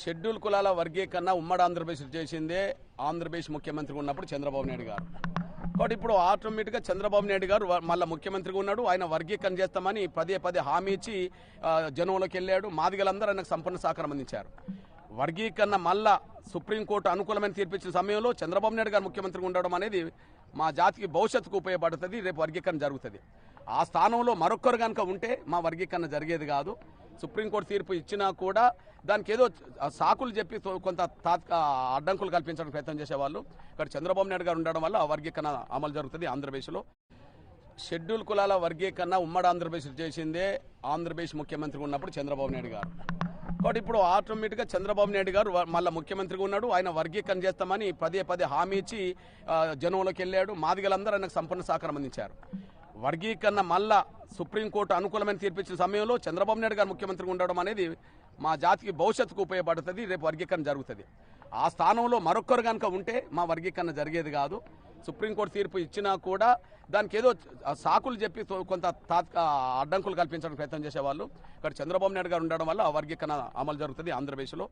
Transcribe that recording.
Schedule కులాల వర్గీకరణ ఉమ్మడి ఆంధ్రప్రదేశ్ చేసిందే ఆంధ్రప్రదేశ్ ముఖ్యమంత్రి ఉన్నప్పుడు చంద్రబాబు నాయుడు గారు. కాబట్టి ఇప్పుడు ఆటోమేటిక్గా చంద్రబాబు నాయుడు గారు మళ్ళీ ముఖ్యమంత్రిగా ఉన్నాడు. ఆయన వర్గీకరణ చేస్తామని పదే పదే హామీ ఇచ్చి జనంలోకి వెళ్ళాడు. మాదిగలందరూ ఆయనకు సంపూర్ణ సహకారం అందించారు. వర్గీకరణ మళ్ళా సుప్రీంకోర్టు అనుకూలమైన తీర్పిచ్చిన సమయంలో చంద్రబాబు నాయుడు గారు ముఖ్యమంత్రిగా ఉండడం అనేది మా జాతికి భవిష్యత్తుకు ఉపయోగపడుతుంది. రేపు వర్గీకరణ జరుగుతుంది. ఆ స్థానంలో మరొకరు కనుక ఉంటే మా వర్గీకరణ జరిగేది కాదు. సుప్రీంకోర్టు తీర్పు ఇచ్చినా కూడా దానికి ఏదో సాకులు చెప్పి కొంత తాత్క అడ్డంకులు కల్పించడానికి ప్రయత్నం చేసేవాళ్ళు. ఇక్కడ చంద్రబాబు నాయుడు గారు ఉండడం వల్ల ఆ వర్గీకరణ అమలు జరుగుతుంది ఆంధ్రప్రదేశ్లో. షెడ్యూల్ కులాల వర్గీకరణ ఉమ్మడి ఆంధ్రప్రదేశ్ చేసిందే ఆంధ్రప్రదేశ్ ముఖ్యమంత్రి ఉన్నప్పుడు చంద్రబాబు నాయుడు గారు. కాబట్టి ఇప్పుడు ఆటోమేటిక్గా చంద్రబాబు నాయుడు గారు మళ్ళీ ముఖ్యమంత్రిగా ఉన్నాడు. ఆయన వర్గీకరణ చేస్తామని పదే పదే హామీ ఇచ్చి జనంలోకి వెళ్ళాడు. మాదిగలందరూ ఆయనకు సంపూర్ణ సహకారం అందించారు. వర్గీకరణ మళ్ళా సుప్రీంకోర్టు అనుకూలమైన తీర్పిచ్చిన సమయంలో చంద్రబాబు నాయుడు గారు ముఖ్యమంత్రిగా ఉండడం అనేది మా జాతికి భవిష్యత్తుకు ఉపయోగపడుతుంది రేపు వర్గీకరణ జరుగుతుంది. ఆ స్థానంలో మరొకరు కనుక ఉంటే మా వర్గీకరణ జరిగేది కాదు. సుప్రీంకోర్టు తీర్పు ఇచ్చినా కూడా దానికి ఏదో సాకులు చెప్పి కొంత తాత్క అడ్డంకులు కల్పించడానికి ప్రయత్నం చేసేవాళ్ళు. ఇక్కడ చంద్రబాబు నాయుడు గారు ఉండడం వల్ల ఆ వర్గీకరణ అమలు జరుగుతుంది ఆంధ్రప్రదేశ్లో.